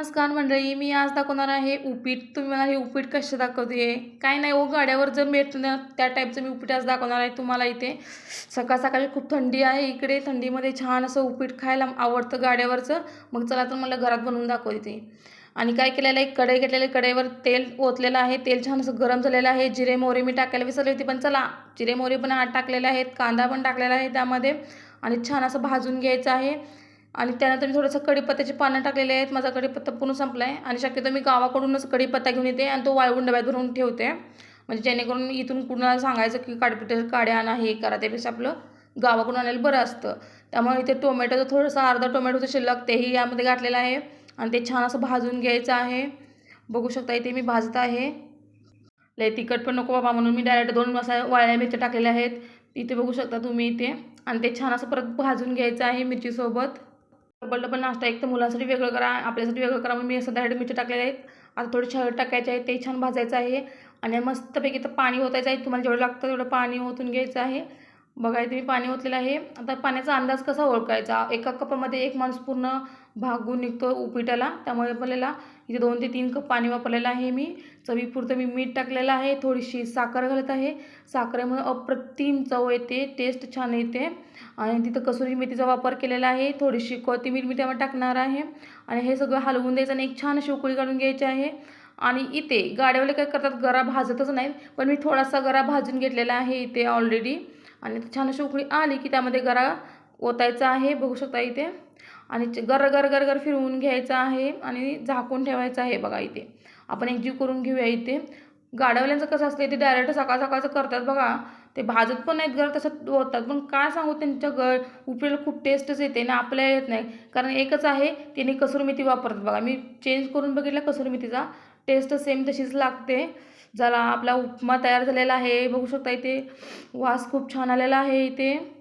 नमस्कार मंडळी मी आज दाखवणार आहे उपीट. तुम्ही मला हे उपीट कसे दाखवते? काय नाही हो गाड्यावर जर मिळतं ना त्या टाईपचं मी उपीट आज दाखवणार आहे तुम्हाला इथे. सकाळ सकाळी खूप थंडी आहे इकडे. थंडीमध्ये छान असं उपीट खायला आवडतं गाड्यावरचं. मग चला तर मला घरात बनवून दाखवते. आणि काय केलेलं आहे? कढई घेतलेलं आहे. कढईवर तेल ओतलेलं आहे. तेल छान असं गरम झालेलं आहे. जिरे मोहरी मी टाकायला विसरली होती पण चला. जिरे मोहरी पण आत टाकलेले आहेत. कांदा पण टाकलेला आहे त्यामध्ये. आणि छान असं भाजून घ्यायचं आहे. आणि त्यानंतर मी थोडंसं कढीपत्त्याचे पानं टाकलेले आहेत. माझा कढीपत्ता पूर्ण संपला आहे आणि शक्यतो मी गावाकडूनच कढीपत्ता घेऊन येते आणि तो वाळवून डब्यात भरून ठेवते. म्हणजे जेणेकरून इथून कुणाला सांगायचं की काडीपत्त्याच्या काड्या आणा हे करा त्यापेक्षा आपलं गावाकडून आणायला बरं असतं. त्यामुळे इथे टोमॅटोचं थोडंसं अर्धा टोमॅटोचं शिल्लक तेही यामध्ये घातलेलं आहे आणि ते छान असं भाजून घ्यायचं आहे. बघू शकता इथे मी भाजत आहे. लय तिखट पण नको बाबा म्हणून मी डायरेक्ट दोन मसाले वाळल्या मिरच्या टाकलेल्या आहेत. इथे बघू शकता तुम्ही इथे आणि ते छान असं परत भाजून घ्यायचं आहे मिरचीसोबत. डबल डबल नाश्ता एक तर मुलांसाठी वेगळं करा आपल्यासाठी वेगळं करा. मग मी सध्या डायरेक्ट मिरची टाकलेल्या आहेत. आता थोडी छळ टाकायचे आहे ते छान भाजायचं आहे. आणि मस्तपैकी तर पाणी ओतायचं आहे. तुम्हाला जेवढं लागतं तेवढं पाणी ओतून घ्यायचं आहे. बघा इथे मी पाणी ओतलेलं आहे. आता पाण्याचा अंदाज कसा ओळखायचा? एका कपामध्ये एक माणूस पूर्ण भागून निघतो उपीटाला. त्यामुळे आपल्याला इथे दोन ते तीन कप पाणी वापरलेलं आहे मी. चवीपुरतं मी मीठ टाकलेलं आहे. थोडीशी साखर घालत आहे. साखरेमुळे अप्रतिम चव येते. टेस्ट छान येते. आणि तिथं कसुरी मेथीचा वापर केलेला आहे. थोडीशी कोथिंबीर मी त्यामध्ये टाकणार आहे. आणि हे सगळं हलवून द्यायचं आणि एक छान अशी उकळी काढून घ्यायची आहे. आणि इथे गाड्यावाले काय करतात गरा भाजतच नाही पण मी थोडासा गरा भाजून घेतलेला आहे इथे ऑलरेडी आणि छान अशी उकळी आली की त्यामध्ये गरा ओतायचा आहे बघू शकता इथे. आणि गर गर गर गर फिरवून घ्यायचं आहे आणि झाकून ठेवायचं आहे बघा इथे. आपण एकजीव करून घेऊया इथे. गाड्यावाल्यांचं कसं असतं ते डायरेक्ट सकाळ सकाळचं करतात बघा. ते भाजत पण नाहीत घर तसं होतात पण काय सांगू त्यांच्या गर उपीला खूप टेस्टच येते ना आपल्या येत नाही. कारण एकच आहे त्यांनी कसुरमेथी वापरतात बघा. मी चेंज करून बघितलं कसुरमेथीचा टेस्ट सेम तशीच लागते. झाला आपला उपमा तयार झालेला आहे. बघू शकता इथे वास खूप छान आलेला आहे इथे.